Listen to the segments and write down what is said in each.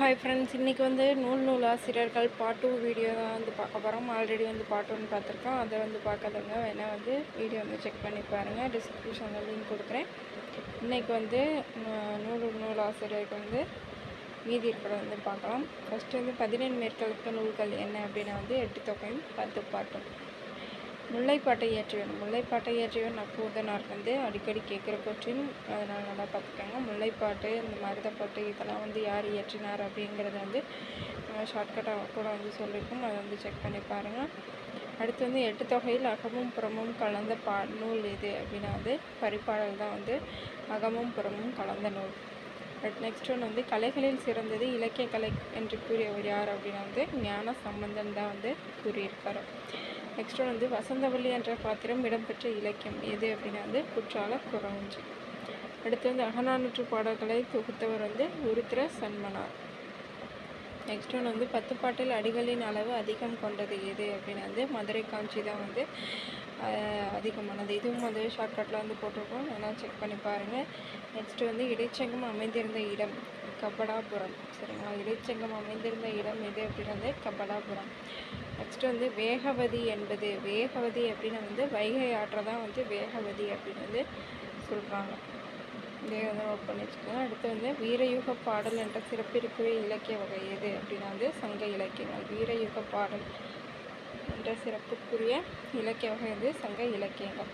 Hi friends இன்றைக்கி வந்து நூல் நூல் ஆசிரியர்கள் பார்ட் டூ வீடியோ தான் வந்து பார்க்க போகிறோம் ஆல்ரெடி வந்து பார்ட் ஒன்று பார்த்துருக்கோம். அதை வந்து பார்க்காதவங்க வேணால் வந்து வீடியோ வந்து செக் பண்ணி பாருங்கள் டிஸ்கிரிப்ஷனில் லிங்க் கொடுக்குறேன். இன்றைக்கி வந்து நூல் நூல் ஆசிரியர்கள் வந்து மீதி இருக்கிறத வந்து பார்க்கலாம். ஃபஸ்ட்டு வந்து பதினேழு மேற்கொழுக்க நூல்கள் என்ன அப்படின்னா வந்து எட்டு தொகையும் பத்து பாட்டும் முல்லைப்பாட்டை இயற்றியவன் முல்லைப்பாட்டை இயற்றியவன் அப்போதனார் வந்து அடிக்கடி கேட்குற கொற்றின் அதனால் நல்லா பார்த்துக்கோங்க. முல்லைப்பாட்டு இந்த மருதப்பாட்டு இதெல்லாம் வந்து யார் இயற்றினார் அப்படிங்கிறத வந்து ஷார்ட்கட்டாக கூட வந்து சொல்லியிருக்கோம். அதை வந்து செக் பண்ணி பாருங்கள் அடுத்து வந்து எட்டு தொகையில் அகமும் புறமும் கலந்த பா நூல் எது அப்படின்னா வந்து பரிப்பாடல் தான் வந்து அகமும் புறமும் கலந்த நூல். நெக்ஸ்ட் ஒன்று வந்து கலைகளில் சிறந்தது இலக்கிய கலை என்று கூறியவர் யார் அப்படின்னா வந்து ஞான சம்பந்தன் தான் வந்து கூறியிருக்காரு. நெக்ஸ்ட் வந்து வசந்தவல்லி என்ற பாத்திரம் இடம்பெற்ற இலக்கியம். எது அப்படின்னா வந்து குற்றால குறவஞ்சி அடுத்து வந்து அகநானூற்று பாடல்களை தொகுத்தவர் வந்து உருத்திர சன்மனார் நெக்ஸ்ட் ஒன்று வந்து பத்து பாட்டில் அடிகளின் அளவு அதிகம் கொண்டது எது அப்படின்னு வந்து மதுரை காஞ்சி தான் வந்து அதிகமானது. இதுவும் வந்து ஷார்ட்கட்டில் வந்து போட்டிருக்கோம். வேணால் செக் பண்ணி பாருங்கள் நெக்ஸ்ட்டு வந்து இடைச்சங்கம் அமைந்திருந்த இடம் கபடாபுரம். சரிங்களா? இடைச்சங்கம் அமைந்திருந்த இடம் எது அப்படின்னா வந்து கபடாபுரம். நெக்ஸ்ட் வந்து வேகவதி என்பது. வேகவதி அப்படின்னு வந்து வைகை ஆற்றை தான் வந்து வேகவதி அப்படின்னு வந்து சொல்கிறாங்க இதே வந்து நோட் பண்ணி வச்சுக்கோங்க அடுத்து வந்து வீரயுக பாடல் என்ற சிறப்பிற்குரிய இலக்கிய வகை எது அப்படின்னா வந்து சங்க இலக்கியங்கள். வீரயுக பாடல் என்ற சிறப்புக்குரிய இலக்கிய வகை வந்து சங்க இலக்கியங்கள்.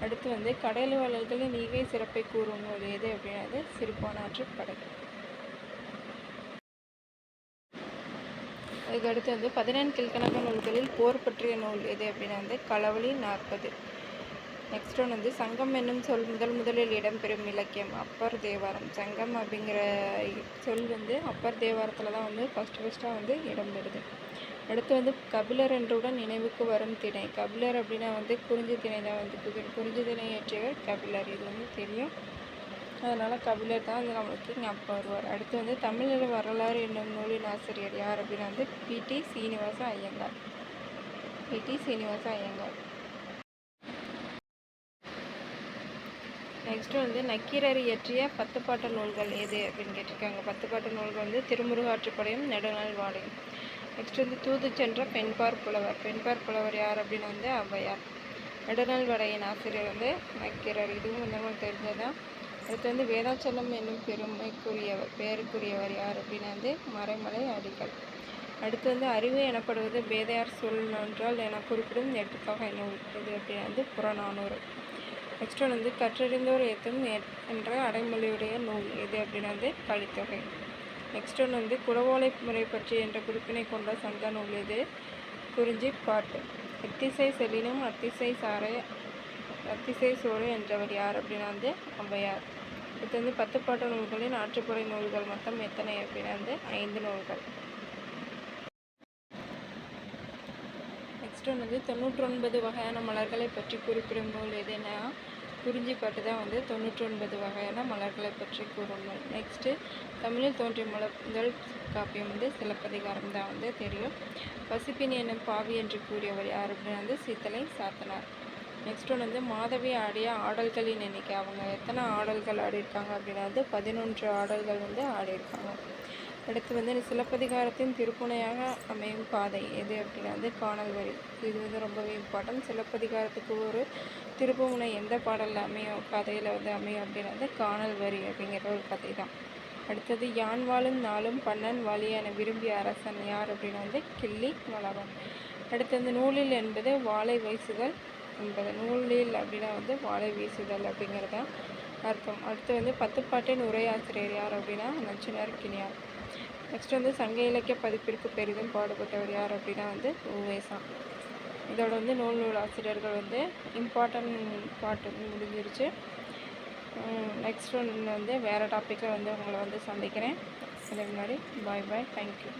அடுத்து வந்து கடலுவலர்களின் ஈகை சிறப்பை கூறும் நூல் எது அப்படின்னா வந்து சிறுபானாற்று படை அதுக்கடுத்து வந்து பதினெண் கிழக்கணக்க நூல்களில் போர் பற்றிய நூல் எது அப்படின்னா வந்து களவழி நாற்பது. நெக்ஸ்ட் ஒன் வந்து சங்கம் என்னும் சொல் முதல் முதலில் இடம்பெறும் இலக்கியம் அப்பர் தேவாரம். சங்கம் அப்படிங்கிற சொல் வந்து அப்பர் தேவாரத்தில் தான் வந்து ஃபஸ்ட்டு ஃபஸ்ட்டாக வந்து இடம்பெறுது. அடுத்து வந்து கபிலர் என்றுடன் நினைவுக்கு வரும் திணை. கபிலர் அப்படின்னா வந்து குறிஞ்சி திணை தான் வந்து குறிஞ்சி திணை ஏற்றியவர் கபிலர். இது வந்து தெரியும். அதனால் கபிலர் தான் வந்து நம்மளுக்கு ஞாபகம் வருவார். அடுத்து வந்து தமிழர் வரலாறு என்னும் நூலின் ஆசிரியர் யார் அப்படின்னா வந்து பிடி சீனிவாச ஐயங்கார். பிடி சீனிவாச ஐயங்கார். நெக்ஸ்ட்டு வந்து நக்கீரர் இயற்றிய பத்து பாட்டு நூல்கள் எது அப்படின்னு கேட்டிருக்காங்க. பத்து பாட்டு நூல்கள் வந்து திருமுருகாற்றுப்படையும் நெடுநாள் வாடையும். நெக்ஸ்ட் வந்து தூது சென்ற பெண்பார் புலவர். பெண்பார் புலவர் யார் அப்படின்னு வந்து ஔவையார். நெடுநாள் வடையின் ஆசிரியர் வந்து நக்கீரர். இதுவும் வந்து தெரிஞ்சதுதான். அடுத்து வந்து வேதாச்சலம் என்னும் பெருமைக்குரியவர் பெயருக்குரியவர் யார் அப்படின்னு வந்து மறைமலை அடிகள். அடுத்து வந்து அறிவு எனப்படுவது பேதையார் சொல் என்றால் என குறிப்பிடும் எட்டு தொகை நூல் இது அப்படின்னா வந்து புறநானூறு. நெக்ஸ்ட் ஒன் வந்து கற்றறிந்தோர் ஏத்தும் என்ற அடைமொழியுடைய நூல் எது அப்படின்னா வந்து கலித்தொகை நெக்ஸ்ட் ஒன் வந்து குடவோலை முறை பற்றி என்ற குறிப்பினை கொண்ட சங்க நூல் இது குறிஞ்சி பாட்டு. அத்திசை செல்லினும் அத்திசை சாரை அத்திசை சோறு என்றவர் யார் அப்படின்னா வந்து ஔவையார் இது வந்து பத்து பாட்டு நூல்களின் ஆற்றுப்புறை நூல்கள் மொத்தம் எத்தனை அப்படின்னா வந்து ஐந்து நூல்கள். நெக்ஸ்ட் வந்து தொண்ணூற்றொன்பது வகையான மலர்களை பற்றி குறிப்பிடும் நூல் எதுனா குறிஞ்சிப்பாட்டு தான் வந்து தொண்ணூற்றொன்பது வகையான மலர்களை பற்றி கூறும் நூல் நெக்ஸ்ட்டு தமிழில் தோன்றிய முதல் காப்பியம் வந்து சிலப்பதிகாரம் தான் வந்து தெரியும். பசிப்பின் என்னும் பாவி என்று கூறியவர் யார் அப்படின்னு வந்து சீத்தலை சாத்தனார். நெக்ஸ்ட் ஒன்று வந்து மாதவி ஆடிய ஆடல்களின் எண்ணிக்கை. அவங்க எத்தனை ஆடல்கள் ஆடியிருக்காங்க அப்படின்னா வந்து பதினொன்று ஆடல்கள் வந்து ஆடியிருக்காங்க. அடுத்து வந்து சிலப்பதிகாரத்தின் திருப்புனையாக அமையும் பாதை எது அப்படின்னா வந்து காணல் வரி. இது வந்து ரொம்பவே இம்பார்ட்டன்ட் சிலப்பதிகாரத்துக்கு ஒரு திருப்புமுனை எந்த பாடலில் அமையும்? கதையில் வந்து அமையும் அப்படின்னா வந்து காணல் வரி அப்படிங்கிற ஒரு கதை தான். அடுத்தது யான் வாழும் நாளும் பன்னன் வாலியான விரும்பிய அரசன் யார் அப்படின்னா வந்து கிள்ளி வளவன் அடுத்து வந்து நூலில் என்பது வாழை வயசுகள் என்பது நூலில் அப்படின்னா வந்து வாழை வீசுதல் அப்படிங்கிறது அர்த்தம். அடுத்து வந்து பத்துப்பாட்டின் உரையாசிரியர் யார் அப்படின்னா நச்சினார் கிணியார் நெக்ஸ்ட் வந்து சங்க இலக்கிய பதிப்பிற்கு பெரிதும் பாடுபட்டவர் யார் அப்படின்னா வந்து உவேசா. இதோட வந்து நூல் நூல் ஆசிரியர்கள் வந்து இம்பார்ட்டன்ட் பாட்டு வந்து முடிஞ்சிருச்சு நெக்ஸ்ட் ஒன்று வந்து வேறு டாப்பிக்கை வந்து உங்களை வந்து சந்திக்கிறேன். அதுக்கு முன்னாடி பாய் பாய் தேங்க்யூ